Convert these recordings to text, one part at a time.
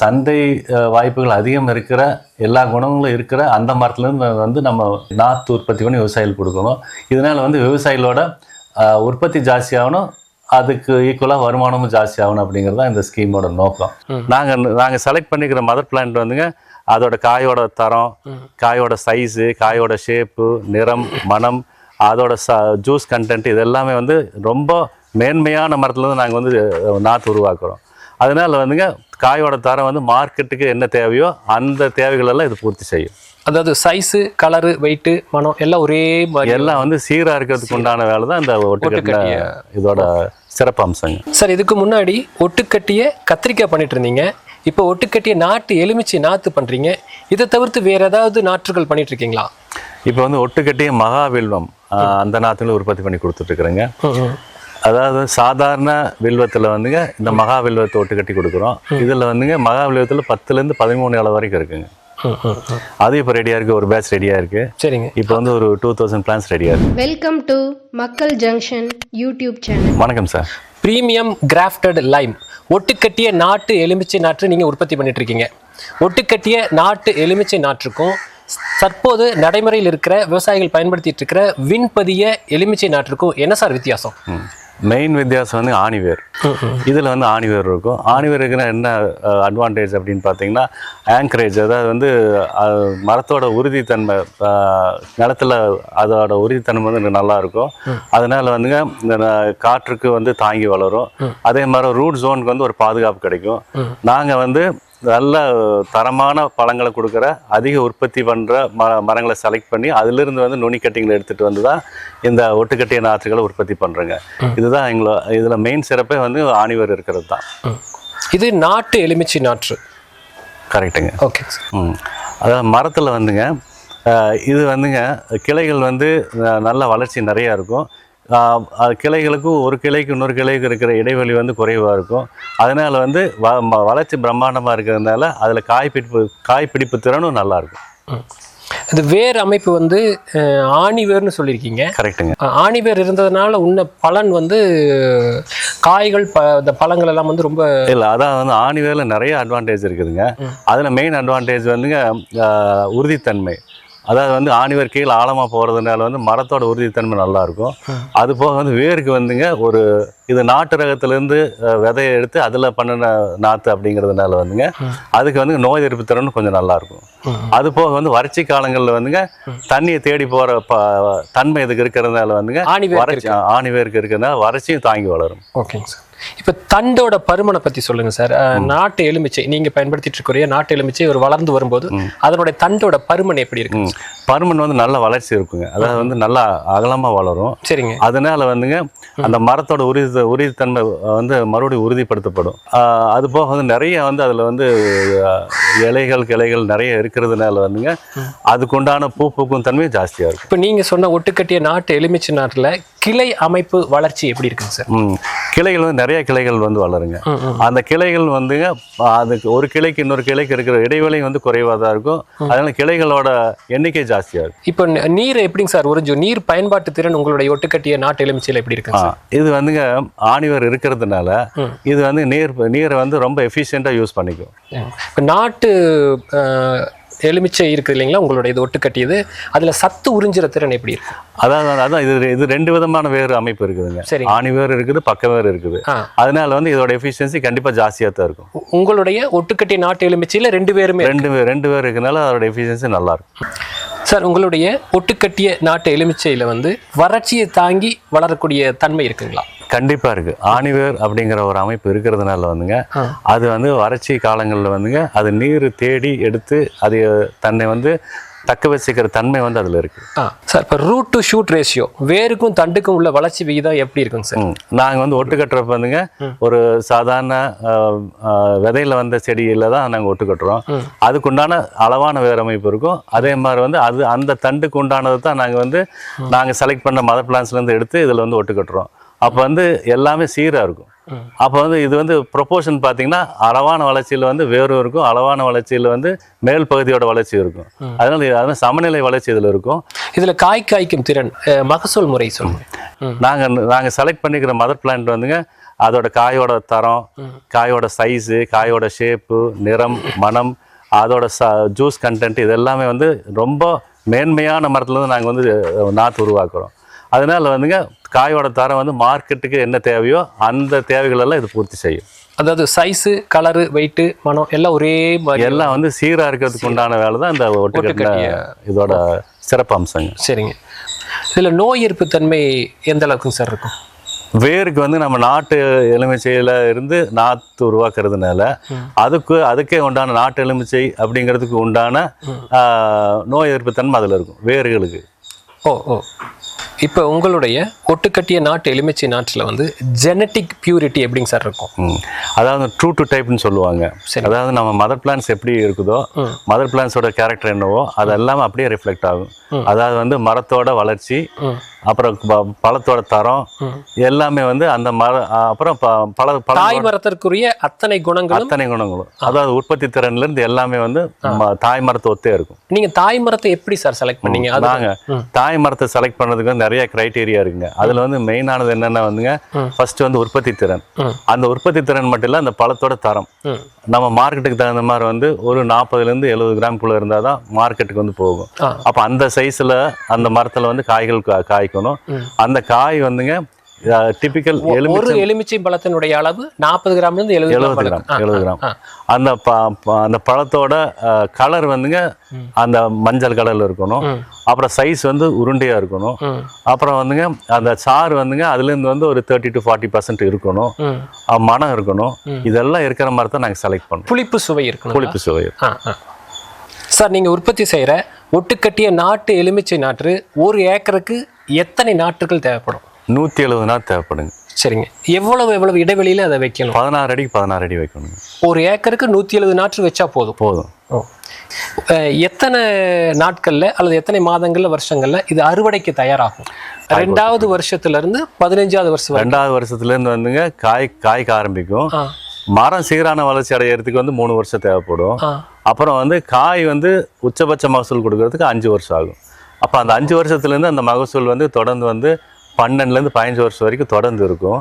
சந்தை வாய்ப்புகள் அதிகம் இருக்கிற எல்லா குணங்களும் இருக்கிற அந்த மரத்துலேருந்து வந்து நம்ம நாற்று உற்பத்தி பண்ணி விவசாயிகளுக்கு கொடுக்கணும். இதனால் வந்து விவசாயிகளோட உற்பத்தி ஜாஸ்தியாகணும் அதுக்கு ஈக்குவலாக வருமானமும் ஜாஸ்தி ஆகணும் அப்படிங்கிறது தான் இந்த ஸ்கீமோட நோக்கம். நாங்கள் நாங்கள் செலக்ட் பண்ணிக்கிற மதர் பிளான்ட் வந்துங்க அதோட காயோட தரம் காயோட சைஸு காயோட ஷேப்பு நிறம் மனம் அதோட ச ஜூஸ் கண்டென்ட் இது எல்லாமே வந்து ரொம்ப மேன்மையான மரத்துலேருந்து நாங்கள் வந்து நாற்று உருவாக்குறோம். அதனால வந்துங்க காயோட தரம் வந்து மார்க்கெட்டுக்கு என்ன தேவையோ அந்த தேவைகளெல்லாம் இது பூர்த்தி செய்யும். அதாவது சைஸு கலரு வெயிட்டு மனம் எல்லாம் ஒரே மாதிரி எல்லாம் வந்து சீராக இருக்கிறதுக்கு உண்டான வேலை தான் இந்த ஒட்டுக்கட்டின இதோட சிறப்பு அம்சங்க சார் இதுக்கு முன்னாடி ஒட்டுக்கட்டிய கத்திரிக்காய் பண்ணிட்டு இருந்தீங்க. இப்போ ஒட்டுக்கட்டிய நாட்டு எலுமிச்சை நாத்து பண்றீங்க. இதை தவிர்த்து வேற ஏதாவது நாற்றுகள் பண்ணிட்டு இருக்கீங்களா? இப்போ வந்து ஒட்டுக்கட்டிய மகாவில்வம் அந்த நாற்றுல உற்பத்தி பண்ணி கொடுத்துட்ருக்குறேங்க அதாவது சாதாரண வில்வத்தில் வந்துங்க இந்த மகா வில்வத்தை ஒட்டுக்கட்டி கொடுக்குறோம். இதில் வந்துங்க மகா வில்வத்தில் பத்துலேருந்து பதிமூணு அளவு வரைக்கும் இருக்குங்க. அது இப்போ ரெடியாக இருக்குது ஒரு பேட்ச் ரெடியாக இருக்குது சரிங்க. இப்போ வந்து ஒரு டூ தௌசண்ட் பிளான்ஸ் ரெடியாக இருக்குது welcome to Makkal junction YouTube channel வணக்கம் சார் ப்ரீமியம் கிராஃப்டட் லைம் ஒட்டுக்கட்டிய நாட்டு எலுமிச்சை நாற்று நீங்கள் உற்பத்தி பண்ணிட்டு இருக்கீங்க ஒட்டுக்கட்டிய நாட்டு எலுமிச்சை நாற்றுக்கும் தற்போது நடைமுறையில் இருக்கிற விவசாயிகள் பயன்படுத்திட்டு இருக்கிற விண்பதிய எலுமிச்சை நாற்றுக்கும் என்ன சார் வித்தியாசம்? மெயின் வித்தியாசம் வந்து ஆணிவேர். இதில் வந்து ஆணிவேர் இருக்கும். ஆணிவேர் இருக்கிற என்ன அட்வான்டேஜ் அப்படின்னு பார்த்தீங்கன்னா ஆங்கரேஜ் அதாவது வந்து மரத்தோட உறுதித்தன்மை நிலத்துல அதோட உறுதித்தன்மை வந்து நல்லா இருக்கும். அதனால வந்துங்க இந்த காற்றுக்கு வந்து தாங்கி வளரும். அதே மாதிரி ரூட் ஜோனுக்கு வந்து ஒரு பாதுகாப்பு கிடைக்கும். நாங்கள் வந்து நல்ல தரமான பழங்களை கொடுக்குற அதிக உற்பத்தி பண்ணுற ம மரங்களை செலக்ட் பண்ணி அதிலிருந்து வந்து நுனி கட்டிங்களை எடுத்துகிட்டு வந்து தான் இந்த ஒட்டுக்கட்டிய நாற்றுகளை உற்பத்தி பண்ணுறோங்க இதுதான் எங்களோ இதில் மெயின் சிறப்பே வந்து ஆணிவர் இருக்கிறது தான். இது நாட்டு எலுமிச்சை நாற்று. கரெக்டுங்க ஓகே ம். அதாவது மரத்தில் வந்துங்க இது வந்துங்க கிளைகள் வந்து நல்ல வளர்ச்சி நிறையா இருக்கும். கிளைகளுக்கும் ஒரு கிளைக்கு இன்னொரு கிளைக்கு இருக்கிற இடைவெளி வந்து குறைவாக இருக்கும். அதனால் வந்து வ வளர்ச்சி பிரம்மாண்டமாக இருக்கிறதுனால அதில் காய் பிடிப்பு காய் பிடிப்பு திறனும் நல்லா இருக்கும். இது வேர் அமைப்பு வந்து ஆணி வேர்னு சொல்லியிருக்கீங்க. கரெக்டுங்க ஆணி வேர் இருந்ததுனால உன்ன பலன் வந்து காய்கள் ப இந்த பழங்கள் எல்லாம் வந்து ரொம்ப இல்லை அதான் வந்து ஆணிவேரில் நிறைய அட்வான்டேஜ் இருக்குதுங்க. அதில் மெயின் அட்வான்டேஜ் வந்துங்க உறுதித்தன்மை. அதாவது வந்து ஆணிவேர் கீழே ஆழமாக போகிறதுனால வந்து மரத்தோட உறுதித்தன்மை நல்லா இருக்கும் அது போக வந்து வேருக்கு வந்துங்க ஒரு இது நாட்டு ரகத்துலேருந்து விதையை எடுத்து அதில் பண்ணின நாற்று அப்படிங்கிறதுனால வந்துங்க அதுக்கு வந்து நோய் எதிர்ப்பு திறன் கொஞ்சம் நல்லா இருக்கும் அது போக வந்து வறட்சி காலங்களில் வந்துங்க தண்ணியை தேடி போகிற ப தன்மை இதுக்கு இருக்கிறதுனால வந்துங்க வறட்சி ஆணிவேருக்கு இருக்கிறதுனால வறட்சியும் தாங்கி வளரும். ஓகேங்க சார். இப்போ தண்டோட பருமனை பற்றி சொல்லுங்க சார் நாட்டு எலுமிச்சை நீங்க பயன்படுத்திட்டு இருக்கிற நாட்டு எலுமிச்சை ஒரு வளர்ந்து வரும்போது அதனுடைய தண்டோட பருமன் எப்படி இருக்கு. பருமன் வந்து நல்ல வளர்ச்சி இருக்குங்க. அதாவது வந்து நல்லா அகலமாக வளரும். சரிங்க. அதனால வந்துங்க அந்த மரத்தோட உறுதி உறுதித்தன்மை வந்து மறுபடியும் உறுதிப்படுத்தப்படும். அது போக வந்து நிறைய வந்து அதில் வந்து இலைகள் கிளைகள் நிறைய இருக்கிறதுனால வந்துங்க அதுக்குண்டான பூ பூக்கும் தன்மையும் ஜாஸ்தியாக இருக்கும் இப்போ நீங்க சொன்ன ஒட்டுக்கட்டிய நாட்டு எலுமிச்சை நாட்டுல கிளை அமைப்பு வளர்ச்சி எப்படி இருக்குங்க சார். கிளைகள் வந்து நிறைய கிளைகள் வந்து வளருங்க. அந்த கிளைகள் வந்துங்க அதுக்கு ஒரு கிளைக்கு இன்னொரு கிளைக்கு இருக்கிற இடைவெளி வந்து குறைவாக தான் இருக்கும். அதனால கிளைகளோட எண்ணிக்கை ஜாஸ்தியாக இருக்கும் இப்போ நீர் எப்படிங்க சார் உறிஞ்சும் நீர் பயன்பாட்டு திறன் உங்களுடைய ஒட்டுக்கட்டிய நாட்டு எலுமிச்சையில் எப்படி சார்? இது வந்துங்க ஆணிவர் இருக்கிறதுனால இது வந்து நீர் நீரை வந்து ரொம்ப எஃபிஷியண்ட்டாக யூஸ் பண்ணிக்கும். இப்போ நாட்டு எலுமிச்சை இருக்குது இல்லைங்களா உங்களுடைய இது ஒட்டுக்கட்டியது. அதுல சத்து உறிஞ்சுற திறன் எப்படி இருக்கு? அதான் அதான் இது இது ரெண்டு விதமான வேறு அமைப்பு இருக்குதுங்க. சரி. ஆணி வேறு இருக்குது பக்க வேறு இருக்குது. அதனால வந்து இதோட எஃபிஷியன்சி கண்டிப்பாக ஜாஸ்தியாக தான் இருக்கும். உங்களுடைய ஒட்டுக்கட்டிய நாட்டு எலுமிச்சையில ரெண்டு பேருமே ரெண்டு ரெண்டு பேர் இருக்கனால அதோட எஃபிஷியன்சி நல்லா இருக்கும். சார் உங்களுடைய ஒட்டுக்கட்டிய நாட்டு எலுமிச்சையில வந்து வறட்சியை தாங்கி வளரக்கூடிய தன்மை இருக்குங்களா? கண்டிப்பாக இருக்குது ஆணிவேர் அப்படிங்கிற ஒரு அமைப்பு இருக்கிறதுனால வந்துங்க அது வந்து வறட்சி காலங்களில் வந்துங்க அது நீர் தேடி எடுத்து அது தன்னை வந்து தக்க வச்சுக்கிற தன்மை வந்து அதில் இருக்குது ஆ சார் இப்போ ரூட் டு ஷூட் ரேஷியோ வேருக்கும் தண்டுக்கும் உள்ள வளர்ச்சி விகிதம் எப்படி இருக்குங்க சார்? நாங்கள் வந்து ஒட்டு கட்டுறப்ப வந்துங்க ஒரு சாதாரண விதையில வந்த செடியில தான் நாங்கள் ஒட்டு கட்டுறோம். அதுக்குண்டான அளவான வேர் அமைப்பு இருக்கும். அதே மாதிரி வந்து அது அந்த தண்டுக்கு உண்டானது தான் நாங்கள் வந்து நாங்கள் செலக்ட் பண்ண மதர் பிளான்ஸ்லேருந்து எடுத்து இதில் வந்து ஒட்டு கட்டுறோம். அப்போ வந்து எல்லாமே சீராக இருக்கும். அப்போ வந்து இது வந்து ப்ரொப்போர்ஷன் பார்த்தீங்கன்னா அளவான வளர்ச்சியில் வந்து வேரும் இருக்கும் அளவான வளர்ச்சியில் வந்து மேல் பகுதியோட வளர்ச்சி இருக்கும். அதனால அதனால சமநிலை வளர்ச்சி இதில் இருக்கும். இதுல காய் காய்க்கும் திறன் மகசூல் முறை சொல்லுங்க. ம். நாங்கள் நாங்கள் செலக்ட் பண்ணிக்கிற மதர் பிளான்ட் வந்துங்க அதோட காயோட தரம் காயோட சைஸு காயோட ஷேப்பு நிறம் மனம் அதோட ச ஜூஸ் கண்டென்ட் இது எல்லாமே வந்து ரொம்ப மேன்மையான மரத்துலேருந்து நாங்கள் வந்து நாற்று உருவாக்குறோம். அதனால வந்துங்க காயோட தரம் வந்து மார்க்கெட்டுக்கு என்ன தேவையோ அந்த தேவைகளெல்லாம் இது பூர்த்தி செய்யும். அதாவது சைஸு கலரு வெயிட்டு மனம் எல்லாம் ஒரே மாதிரி எல்லாம் வந்து சீராக இருக்கிறதுக்கு உண்டான வேலை தான் இந்த ஒட்டுக்கட்டின இதோட சிறப்பு அம்சங்க. சரிங்க. இதில் நோய் எதிர்ப்பு தன்மை எந்த அளவுக்குங்க சார் இருக்கும்? வேருக்கு வந்து நம்ம நாட்டு எலுமிச்சையில இருந்து நாற்று உருவாக்குறதுனால அதுக்கு அதுக்கே உண்டான நாட்டு எலுமிச்சை அப்படிங்கிறதுக்கு உண்டான நோய் எதிர்ப்பு தன்மை அதில் இருக்கும் வேர்களுக்கு. ஓ ஓ. இப்போ உங்களுடைய ஒட்டுக்கட்டிய நாட்டு எலுமிச்சை நாட்டில் வந்து ஜெனட்டிக் பியூரிட்டி எப்படிங்க சார் இருக்கும். அதாவது ட்ரூ டு டைப்னு சொல்லுவாங்க. அதாவது நம்ம மதர் பிளான்ஸ் எப்படி இருக்குதோ மதர் பிளான்ஸோட கேரக்டர் என்னவோ அது எல்லாமே அப்படியே ரிஃப்ளெக்ட் ஆகும். அதாவது வந்து மரத்தோட வளர்ச்சி அப்புறம் பழத்தோட தரம் எல்லாமே வந்து அந்த மர அப்புறம் ப- பழ பழ தாய் மரத்திற்குரிய அத்தனை குணங்களும் அத்தனை குணங்களும். அதாவது உற்பத்தி திறன்ல இருந்து எல்லாமே வந்து தாய் மரத்தை ஒத்தே இருக்கும். நீங்க தாய் மரத்தை எப்படி சார் செலக்ட் பண்ணீங்க? அது நாங்க தாய் மரத்தை செலக்ட் பண்ணதுக்கு வந்து நிறைய கிரைட்டீரியா இருக்குங்க. அதுல வந்து மெயினானது என்னன்னா வந்துங்க ஃபர்ஸ்ட் வந்து உற்பத்தி திறன். அந்த உற்பத்தி திறன் மட்டும் இல்ல அந்த பழத்தோட தரம். நம்ம மார்க்கெட்டுக்கு தகுந்த மாதிரி வந்து ஒரு நாற்பதுல இருந்து எழுபது கிராம்குள்ள இருந்தால் தான் மார்க்கெட்டுக்கு வந்து போகும். அப்ப அந்த சைஸ்ல அந்த மரத்துல வந்து காய்கள் காய்க்கணும். அந்த காய் வந்துங்க டிபிக்கல் ஒரு எலுமிச்சை பழத்தினுடைய அளவு நாற்பது கிராம்ல இருந்து எழுபது எழுபது கிராம் எழுபது கிராம். அந்த அந்த பழத்தோட கலர் வந்துங்க அந்த மஞ்சள் கலர்ல இருக்கணும். அப்புறம் சைஸ் வந்து உருண்டையா இருக்கணும். அப்புறம் வந்துங்க அந்த சாறு வந்துங்க அதுலேருந்து வந்து ஒரு தேர்ட்டி டு ஃபார்ட்டி பர்சன்ட் இருக்கணும். மனம் இருக்கணும். இதெல்லாம் இருக்கிற மாதிரி தான் நாங்கள் செலக்ட் பண்ணோம் புளிப்பு சுவை இருக்கணும் புளிப்பு சுவை. சார் நீங்க உற்பத்தி செய்யற ஒட்டுக்கட்டிய நாட்டு எலுமிச்சை நாற்று ஒரு ஏக்கருக்கு எத்தனை நாற்றுகள் தேவைப்படும்? நூற்றி எழுபது நாள் தேவைப்படுங்க. சரிங்க. எவ்வளவு எவ்வளவு இடைவெளியில அதை வைக்கணும்? பதினாறு அடிக்கு பதினாறு அடி வைக்கணுங்க. ஒரு ஏக்கருக்கு நூத்தி எழுபது நாற்று வச்சா போதும். போதும். எத்தனை நாட்கள்ல அல்லது எத்தனை மாதங்கள்ல வருஷங்கள்ல இது அறுவடைக்கு தயாராகும்? ரெண்டாவது வருஷத்துல இருந்து பதினஞ்சாவது வருஷம் வரை ரெண்டாவது வருஷத்துலேருந்து வந்துங்க காய் காய்க்க ஆரம்பிக்கும். மரம் சீரான வளர்ச்சி அடையிறதுக்கு வந்து மூணு வருஷம் தேவைப்படும். அப்புறம் வந்து காய் வந்து உச்சபட்ச மகசூல் கொடுக்கறதுக்கு அஞ்சு வருஷம் ஆகும். அப்போ அந்த அஞ்சு வருஷத்துலேருந்து அந்த மகசூல் வந்து தொடர்ந்து வந்து பன்னெண்டுலேருந்து பதினஞ்சு வருஷம் வரைக்கும் தொடர்ந்து இருக்கும்.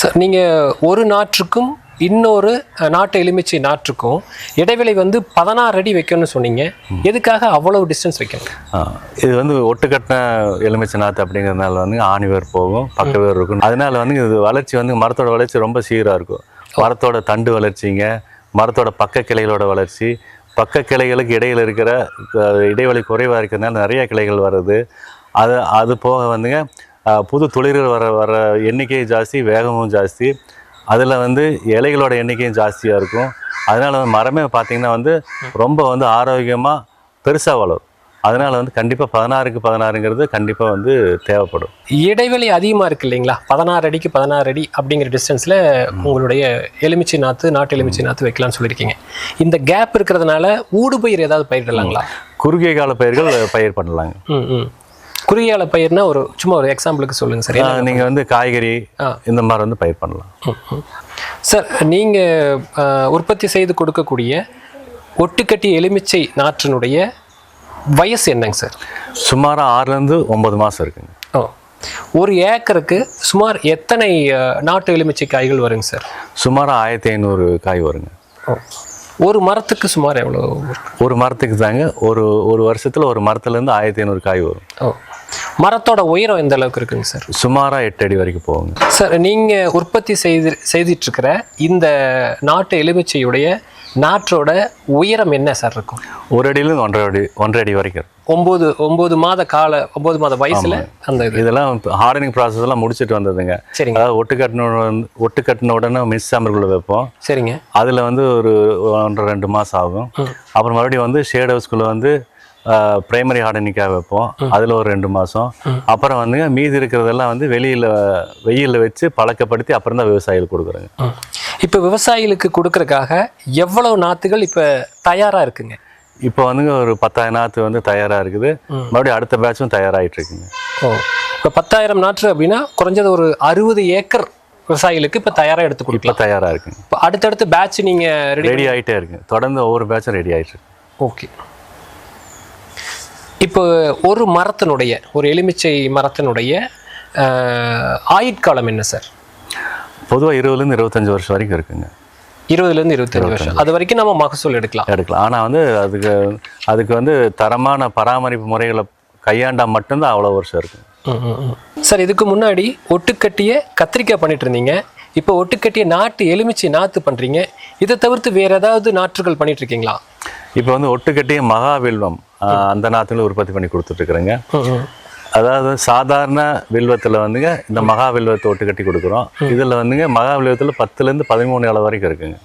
சார் நீங்க ஒரு நாற்றுக்கும் இன்னொரு நாட்டு எலுமிச்சை நாற்றுக்கும் இடைவெளி வந்து பதினாறு அடி வைக்கணும்னு சொன்னீங்க. எதுக்காக அவ்வளவு டிஸ்டன்ஸ் வைக்கணும்? இது வந்து ஒட்டுக்கட்டின எலுமிச்சை நாற்று அப்படிங்கிறதுனால வந்து ஆணி வேர் போகும் பக்க வேர் இருக்கும். அதனால வந்து இது வளர்ச்சி வந்து மரத்தோட வளர்ச்சி ரொம்ப சீராக இருக்கும். மரத்தோட தண்டு வளர்ச்சிங்க மரத்தோட பக்க கிளைகளோட வளர்ச்சி பக்க கிளைகளுக்கு இடையில இருக்கிற இடைவெளி குறைவாக இருக்கிறதுனால நிறைய கிளைகள் வருது அது அது போக வந்துங்க புது துளிர்கள் வர வர எண்ணிக்கை ஜாஸ்தி வேகமும் ஜாஸ்தி. அதில் வந்து இலைகளோட எண்ணிக்கையும் ஜாஸ்தியாக இருக்கும். அதனால வந்து மரமே பார்த்தீங்கன்னா வந்து ரொம்ப வந்து ஆரோக்கியமாக பெருசாக வளரும். அதனால வந்து கண்டிப்பாக பதினாறுக்கு பதினாறுங்கிறது கண்டிப்பாக வந்து தேவைப்படும். இடைவெளி அதிகமா இருக்கு இல்லைங்களா? பதினாறு அடிக்கு பதினாறு அடி அப்படிங்கிற டிஸ்டன்ஸ்ல உங்களுடைய எலுமிச்சை நாத்து நாட்டு எலுமிச்சை நாத்து வைக்கலாம்னு சொல்லியிருக்கீங்க. இந்த கேப் இருக்கிறதுனால ஊடுபயிர் ஏதாவது பயிரிடலாங்களா? குறுகிய கால பயிர்கள் பயிர் பண்ணலாங்க. ம். குறுகியால பயிர்னா ஒரு சும்மா ஒரு எக்ஸாம்பிளுக்கு சொல்லுங்க சார் ஆஹ் நீங்க வந்து காய்கறி. இந்த மாதிரி வந்து பயிர் பண்ணலாம். சார் நீங்க அஹ், உற்பத்தி செய்து கொடுக்கக்கூடிய ஒட்டுக்கட்டி எலுமிச்சை நாற்றினுடைய வயசு என்னங்க சார் சுமாராக ஆறுலேருந்து ஒன்பது மாதம் இருக்குங்க. ஓ. ஒரு ஏக்கருக்கு சுமார் எத்தனை நாட்டு எலுமிச்சை காய்கள் வருங்க சார் சுமாராக ஆயிரத்தி ஐநூறு காய் வருங்க. ஒரு மரத்துக்கு சுமார் எவ்வளோ ஒரு மரத்துக்கு தாங்க ஒரு ஒரு வருஷத்தில் ஒரு மரத்துலேருந்து ஆயிரத்தி ஐநூறு காய் வரும். ஓ. மரத்தோட உயரம் எந்த அளவுக்கு இருக்குங்க சார்? சுமாராக எட்டு அடி வரைக்கும் போகுங்க. சார் நீங்கள் உற்பத்தி செய்து செய்துட்டு இருக்கிற இந்த நாட்டு எலுமிச்சையுடைய நாற்றோட உயரம் என்ன சார் இருக்கும்? ஒரு அடியிலேருந்து ஒன்றரை அடி ஒன்றரை அடி வரைக்கும். ஒம்பது ஒம்பது மாத கால ஒம்பது மாத வயசுல அந்த இது. இதெல்லாம் ஹார்டனிங் ப்ராசஸ் எல்லாம் முடிச்சிட்டு வந்ததுங்க. சரிங்க. அதாவது ஒட்டு கட்டின ஒட்டு கட்டின உடனே மிஸ் சாம்பர்குள்ள வைப்போம். சரிங்க. அதில் வந்து ஒரு ஒன்றரை ரெண்டு மாதம் ஆகும். அப்புறம் மறுபடியும் வந்து ஷேட் ஹவுஸ்குள்ளே வந்து பிரைமரி ஹார்டனிக்காக வைப்போம். அதில் ஒரு ரெண்டு மாதம் அப்புறம் வந்து மீதி இருக்கிறதெல்லாம் வந்து வெளியில் வெயிலில் வச்சு பழக்கப்படுத்தி அப்புறம் தான் விவசாயிகளுக்கு கொடுக்குறோங்க. இப்போ விவசாயிகளுக்கு கொடுக்கறதுக்காக எவ்வளவு நாற்றுகள் இப்போ தயாராக இருக்குங்க? இப்போ வந்துங்க ஒரு பத்தாயிரம் நாற்று வந்து தயாராக இருக்குது. மறுபடியும் அடுத்த பேட்சும் தயாராகிட்டு இருக்குங்க. ஓ. இப்போ பத்தாயிரம் நாற்று அப்படின்னா குறைஞ்சது ஒரு அறுபது ஏக்கர் விவசாயிகளுக்கு இப்போ தயாராக எடுத்து கொடுக்கலாம். தயாராக இருக்குங்க. இப்போ அடுத்தடுத்து பேட்ச் நீங்கள் ரெடி ரெடி ஆகிட்டே இருக்குங்க தொடர்ந்து ஒவ்வொரு பேட்சும் ரெடி ஆகிட்டு இருக்கு. ஓகே இப்போ ஒரு மரத்தினுடைய ஒரு எலுமிச்சை மரத்தினுடைய ஆயுட்காலம் என்ன சார்? பொதுவாக இருபதுலேருந்து இருபத்தஞ்சு வருஷம் வரைக்கும் இருக்குங்க. இருபதுலேருந்து இருபத்தஞ்சு வருஷம். அது வரைக்கும் நம்ம மகசூல் எடுக்கலாம். எடுக்கலாம். ஆனால் வந்து அதுக்கு அதுக்கு வந்து தரமான பராமரிப்பு முறைகளை கையாண்டா மட்டும்தான் அவ்வளோ வருஷம் ம். சார் இதுக்கு முன்னாடி ஒட்டுக்கட்டிய கத்திரிக்காய் பண்ணிட்டு இருந்தீங்க இப்போ ஒட்டுக்கட்டிய நாட்டு எலுமிச்சை நாத்து பண்றீங்க. இதை தவிர்த்து வேற ஏதாவது நாற்றுகள் பண்ணிட்டு இருக்கீங்களா இப்போ வந்து ஒட்டுக்கட்டிய மகாவில்வம். அந்த நாற்றுகளை உற்பத்தி பண்ணி கொடுத்துட்ருக்குறேங்க. அதாவது சாதாரண வில்வத்தில் வந்துங்க இந்த மகா வில்வத்தை ஒட்டு கட்டி கொடுக்குறோம். இதில் வந்துங்க மகா வில்வத்தில் பத்துலேருந்து பதிமூணு அளவு வரைக்கும் இருக்குங்க.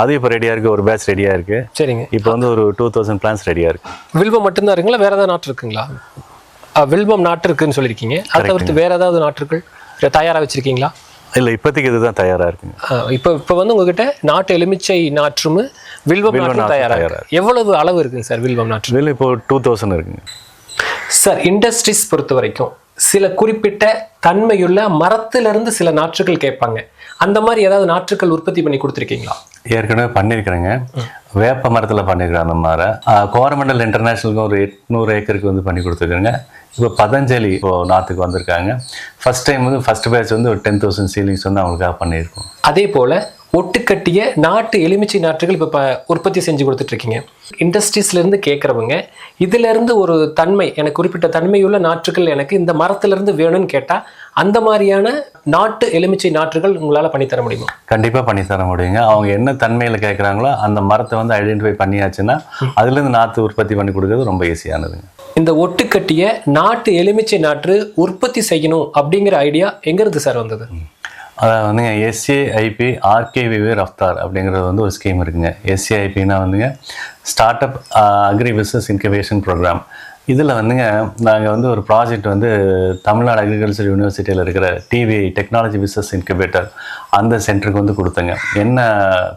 அது இப்போ ரெடியாக இருக்குது ஒரு பேட்ச் ரெடியாக இருக்குது சரிங்க. இப்போ வந்து ஒரு டூ தௌசண்ட் பிளான்ஸ் ரெடியாக இருக்குது வில்வம் மட்டும்தான் இருக்குங்களா? வேற ஏதாவது நாற்று இருக்குங்களா? வில்வம் நாற்று இருக்குன்னு சொல்லியிருக்கீங்க. அதை தவிர்த்து வேற ஏதாவது நாற்றுகள்? இல்ல தயாரா வச்சிருக்கீங்களா? இல்லை இப்போதைக்கு இதுதான் தயாராக இருக்குங்க. இப்போ இப்போ வந்து உங்ககிட்ட நாட்டு எலுமிச்சை நாற்றும் வில்வம் நாற்றும் நாற்றும் தயாரா? தயாரா இருக்கு. எவ்வளவு அளவு இருக்குங்க சார் வில்வம் நாற்று? இதில் இப்போ டூ தௌசண்ட் இருக்குங்க. சார் இண்டஸ்ட்ரீஸ் பொறுத்த வரைக்கும் சில குறிப்பிட்ட தன்மையுள்ள மரத்திலிருந்து சில நாற்றுகள் கேட்பாங்க. அந்த மாதிரி ஏதாவது நாற்றுகள் உற்பத்தி பண்ணி கொடுத்துருக்கீங்களா? ஏற்கனவே பண்ணியிருக்கிறேங்க. வேப்ப மரத்தில் பண்ணியிருக்கிறேன் அந்த மாதிரி கோரமண்டல் இன்டர்நேஷ்னலுக்கு ஒரு எட்நூறு ஏக்கருக்கு வந்து பண்ணி கொடுத்துருக்குறேங்க. இப்போ பதஞ்சலி இப்போ நாற்றுக்கு வந்திருக்காங்க. ஃபர்ஸ்ட் டைம் வந்து ஃபர்ஸ்ட் பேட்ச் வந்து ஒரு டென் தௌசண்ட் சீலிங்ஸ் வந்து அவங்களுக்காக பண்ணியிருக்கோம். அதே போல ஒட்டுக்கட்டிய நாட்டு எலுமிச்சை நாற்றுகள் இப்போ உற்பத்தி செஞ்சு கொடுத்துட்டு இருக்கீங்க இண்டஸ்ட்ரீஸ்ல இருந்து கேட்குறவங்க இதுல இருந்து ஒரு தன்மை எனக்கு குறிப்பிட்ட தன்மையுள்ள நாற்றுகள் எனக்கு இந்த மரத்துல இருந்து வேணும்னு கேட்டா அந்த மாதிரியான நாட்டு எலுமிச்சை நாற்றுகள் உங்களால பண்ணி தர முடியுமா? கண்டிப்பாக பண்ணி தர முடியுங்க. அவங்க என்ன தன்மையில் கேட்குறாங்களோ அந்த மரத்தை வந்து ஐடென்டிஃபை பண்ணியாச்சுன்னா அதுலேருந்து நாற்று உற்பத்தி பண்ணி கொடுக்கறது ரொம்ப ஈஸியானதுங்க இந்த ஒட்டுக்கட்டிய நாட்டு எலுமிச்சை நாற்று உற்பத்தி செய்யணும் அப்படிங்கிற ஐடியா எங்கிருந்து சார் வந்தது? அதாவது வந்துங்க எஸ்ஏஐபி ஆர்கேவிவே ரஃப்தார் அப்படிங்கிறது வந்து ஒரு ஸ்கீம் இருக்குங்க. எஸ்ஏஐபின்னா வந்துங்க start up agri business incubation programme இதில் வந்துங்க நாங்கள் வந்து ஒரு ப்ராஜெக்ட் வந்து தமிழ்நாடு அக்ரிகல்ச்சர் யூனிவர்சிட்டியில் இருக்கிற டிவி டெக்னாலஜி பிஸ்னஸ் இன்குபேட்டர் அந்த சென்டருக்கு வந்து கொடுத்தங்க. என்ன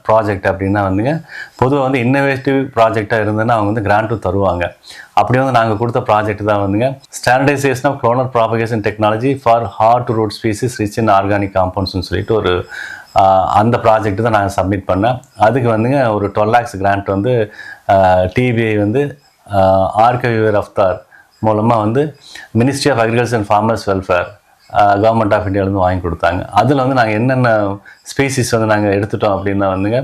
ப்ராஜெக்ட் அப்படின்னா வந்துங்க பொதுவாக வந்து இன்னோவேட்டிவ் ப்ராஜெக்டாக இருந்ததுன்னா அவங்க வந்து கிராண்ட்டும் தருவாங்க. அப்படி வந்து நாங்கள் கொடுத்த ப்ராஜெக்ட் தான் வந்துங்க standardisation of clonal propagation technology for hard root species rich in organic காம்பவுண்ட்ஸ்னு சொல்லிட்டு ஒரு அந்த ப்ராஜெக்ட் தான் நாங்கள் சப்மிட் பண்ணேன். அதுக்கு வந்துங்க ஒரு டுவெல் லேக்ஸ் கிராண்ட் வந்து டிபிஐ வந்து ஆர்கவிவர் அஃப்தார் மூலமாக வந்து ministry of agriculture and farmers welfare government of இந்தியாவிலேருந்து வாங்கி கொடுத்தாங்க. அதில் வந்து நாங்கள் என்னென்ன ஸ்பீசிஸ் வந்து நாங்கள் எடுத்துட்டோம் அப்படின்னா வந்துங்க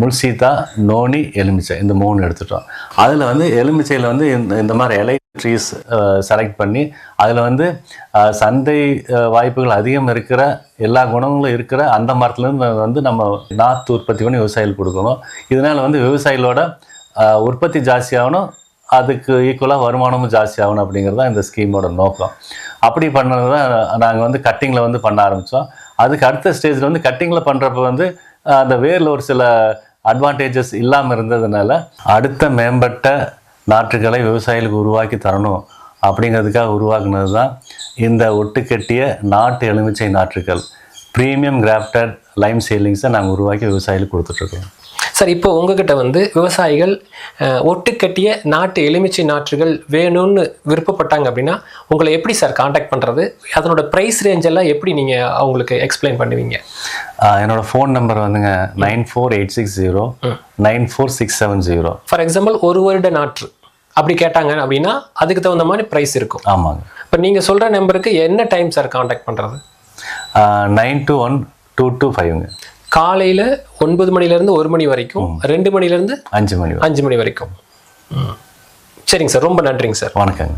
முல்சீதா நோனி எலுமிச்சை இந்த மூணு எடுத்துட்டோம். அதில் வந்து எலுமிச்சையில் வந்து இந்த இந்த மாதிரி இலை ட்ரீஸ் செலக்ட் பண்ணி அதில் வந்து சந்தை வாய்ப்புகள் அதிகம் இருக்கிற எல்லா குணங்களும் இருக்கிற அந்த மரத்துலேருந்து வந்து நம்ம நாற்று உற்பத்தி பண்ணி விவசாயிகளுக்கு கொடுக்கணும். இதனால் வந்து விவசாயிகளோட உற்பத்தி ஜாஸ்தியாகணும் அதுக்கு ஈக்குவலாக வருமானமும் ஜாஸ்தி ஆகணும் அப்படிங்கிறது தான் இந்த ஸ்கீமோட நோக்கம். அப்படி பண்ணது தான் நாங்கள் வந்து கட்டிங்கில் வந்து பண்ண ஆரம்பித்தோம் அதுக்கு அடுத்த ஸ்டேஜில் வந்து கட்டிங்கில் பண்ணுறப்ப வந்து அந்த வேரில் ஒரு சில அட்வான்டேஜஸ் இல்லாமல் இருந்ததுனால அடுத்த மேம்பட்ட நாற்றுகளை விவசாயிகளுக்கு உருவாக்கி தரணும் அப்படிங்கிறதுக்காக உருவாக்குனது தான் இந்த ஒட்டுக்கட்டிய நாட்டு எலுமிச்சை நாற்றுகள். ப்ரீமியம் கிராஃப்டட் லைம் சேலிங்ஸை நாங்கள் உருவாக்கி விவசாயிகளுக்கு கொடுத்துட்ருக்கோம் சார் இப்போ உங்ககிட்ட வந்து விவசாயிகள் ஒட்டுக்கட்டிய நாட்டு எலுமிச்சை நாற்றுகள் வேணும்னு விருப்பப்பட்டாங்க அப்படின்னா உங்களை எப்படி சார் காண்டாக்ட் பண்ணுறது அதனோட ப்ரைஸ் ரேஞ்ச் எல்லாம் எப்படி நீங்கள் அவங்களுக்கு எக்ஸ்பிளைன் பண்ணுவீங்க? என்னோட ஃபோன் நம்பர் வந்துங்க nine four eight six zero nine four six seven zero. For example ஒரு வருட நாற்று அப்படி கேட்டாங்க அப்படின்னா அதுக்கு தகுந்த மாதிரி ப்ரைஸ் இருக்கும். ஆமாங்க. இப்போ நீங்கள் சொல்கிற நம்பருக்கு என்ன டைம் சார் காண்டாக்ட் பண்ணுறது nine two one two two ஃபைவ்ங்க. காலையில் ஒன்பது மணிலேருந்து ஒரு மணி வரைக்கும் ரெண்டு மணிலேருந்து அஞ்சு மணி. அஞ்சு மணி வரைக்கும். சரிங்க சார் ரொம்ப நன்றிங்க சார் வணக்கங்க